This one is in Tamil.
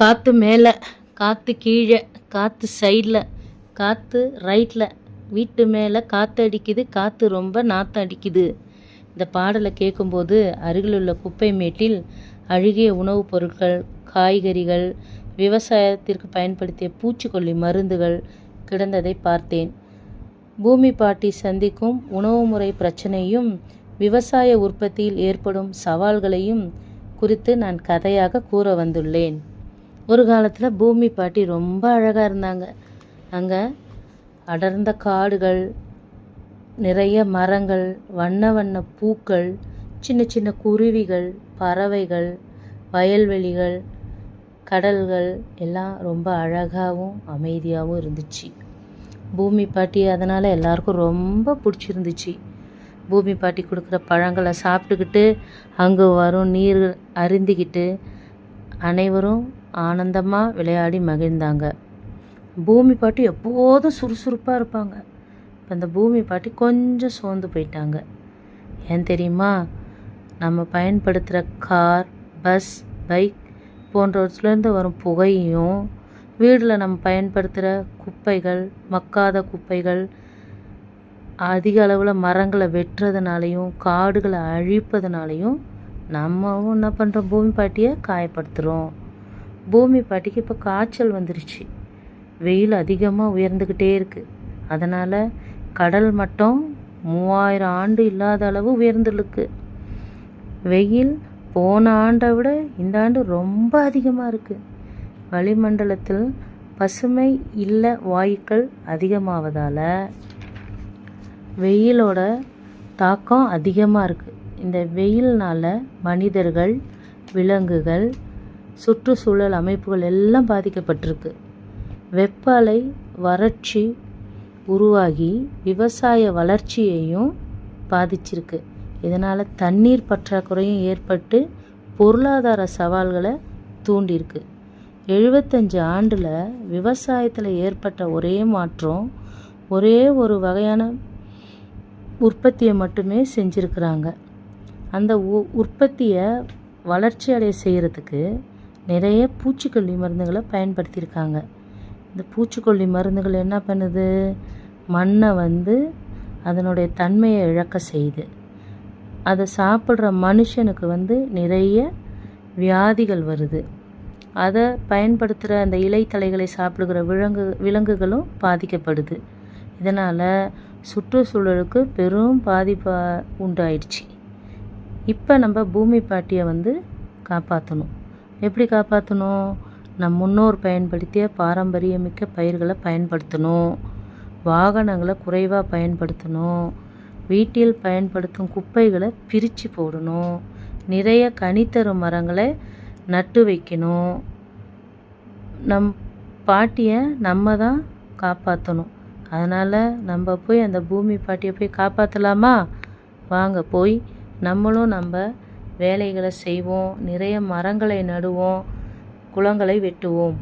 காற்று மேலே காற்று கீழே காற்று சைடில் காற்று ரைட்டில் வீட்டு மேலே காற்று அடிக்குது காற்று ரொம்ப நாற்றம் அடிக்குது. இந்த பாடலை கேட்கும்போது அருகில் உள்ள குப்பை மேட்டில் அழுகிய உணவுப் பொருட்கள் காய்கறிகள் விவசாயத்திற்கு பயன்படுத்திய பூச்சிக்கொல்லி மருந்துகள் கிடந்ததை பார்த்தேன். பூமி பாட்டி சந்திக்கும் உணவு முறை பிரச்சனையும் விவசாய உற்பத்தியில் ஏற்படும் சவால்களையும் குறித்து நான் கதையாக கூற வந்துள்ளேன். ஒரு காலத்தில் பூமி பாட்டி ரொம்ப அழகாக இருந்தாங்க. அங்கே அடர்ந்த காடுகள் நிறைய மரங்கள் வண்ண வண்ண பூக்கள் சின்ன சின்ன குருவிகள் பறவைகள் வயல்வெளிகள் கடல்கள் எல்லாம் ரொம்ப அழகாகவும் அமைதியாகவும் இருந்துச்சு. பூமி பாட்டி அதனால் எல்லாருக்கும் ரொம்ப பிடிச்சிருந்துச்சு. பூமி பாட்டி கொடுக்குற பழங்களை சாப்பிட்டுக்கிட்டு அங்கே வரும் நீர் அருந்திக்கிட்டு அனைவரும் ஆனந்தமாக விளையாடி மகிழ்ந்தாங்க. பூமி பாட்டி எப்போதும் சுறுசுறுப்பாக இருப்பாங்க. இப்போ இந்த பூமி பாட்டி கொஞ்சம் சோர்ந்து போயிட்டாங்க. ஏன் தெரியுமா? நம்ம பயன்படுத்துகிற கார் பஸ் பைக் போன்றவற்றிலேருந்து வரும் புகையும் வீட்டில் நம்ம பயன்படுத்துகிற குப்பைகள் மக்காத குப்பைகள் அதிக அளவில் மரங்களை வெட்டுறதுனாலையும் காடுகளை அழிப்பதுனாலையும் நம்மவும் என்ன பண்ணுறோம் பூமி பாட்டியை காயப்படுத்துகிறோம் பூமி பாட்டிக்கு இப்போ காய்ச்சல் வந்துருச்சு. வெயில் அதிகமாக உயர்ந்துக்கிட்டே இருக்குது அதனால் கடல் மட்டம் மூவாயிரம் ஆண்டு இல்லாத அளவு உயர்ந்துருக்கு. வெயில் போன ஆண்டை விட இந்த ஆண்டு ரொம்ப அதிகமாக இருக்குது வளிமண்டலத்தில் பசுமை இல்லை வாயுக்கள் அதிகமாவதால் வெயிலோட தாக்கம் அதிகமாக இருக்குது இந்த வெயில்னால் மனிதர்கள் விலங்குகள் சுற்றுச்சூழல் அமைப்புகள் எல்லாம் பாதிக்கப்பட்டிருக்கு. வெப்ப அலை வறட்சி உருவாகி விவசாய வளர்ச்சியையும் பாதிச்சிருக்கு. இதனால் தண்ணீர் பற்றாக்குறையும் ஏற்பட்டு பொருளாதார சவால்களை தூண்டியிருக்கு. எழுபத்தஞ்சு ஆண்டில் விவசாயத்தில் ஏற்பட்ட ஒரே மாற்றம் ஒரே ஒரு வகையான உற்பத்தியை மட்டுமே செஞ்சுருக்குறாங்க. அந்த உ உற்பத்தியை வளர்ச்சி அடைய செய்கிறதுக்கு நிறைய பூச்சிக்கொல்லி மருந்துகளை பயன்படுத்தியிருக்காங்க. இந்த பூச்சிக்கொல்லி மருந்துகள் என்ன பண்ணுது? மண்ணை வந்து அதனுடைய தன்மையை இழக்க செய்யுது. அதை சாப்பிட்ற மனுஷனுக்கு வந்து நிறைய வியாதிகள் வருது. அதை பயன்படுத்துகிற அந்த இலைத்தலைகளை சாப்பிடுகிற விலங்கு விலங்குகளும் பாதிக்கப்படுது. இதனால் சுற்றுச்சூழலுக்கு பெரும் பாதிப்பாக உண்டாயிடுச்சு. இப்போ நம்ம பூமி பாட்டியை வந்து காப்பாற்றணும் எப்படி காப்பாற்றணும் நம் முன்னோர் பயன்படுத்திய பாரம்பரியமிக்க பயிர்களை பயன்படுத்தணும். வாகனங்களை குறைவாக பயன்படுத்தணும். வீட்டில் பயன்படுத்தும் குப்பைகளை பிரித்து போடணும். நிறைய கனித்தரும் மரங்களை நட்டு வைக்கணும். நம் பாட்டியை நம்ம தான் காப்பாற்றணும் அதனால் நம்ம போய் அந்த பூமி பாட்டியை போய் காப்பாற்றலாமா வாங்க போய் நம்மளும் நம்ம வேலைகளை செய்வோம் நிறைய மரங்களை நடுவோம் குளங்களை வெட்டுவோம்.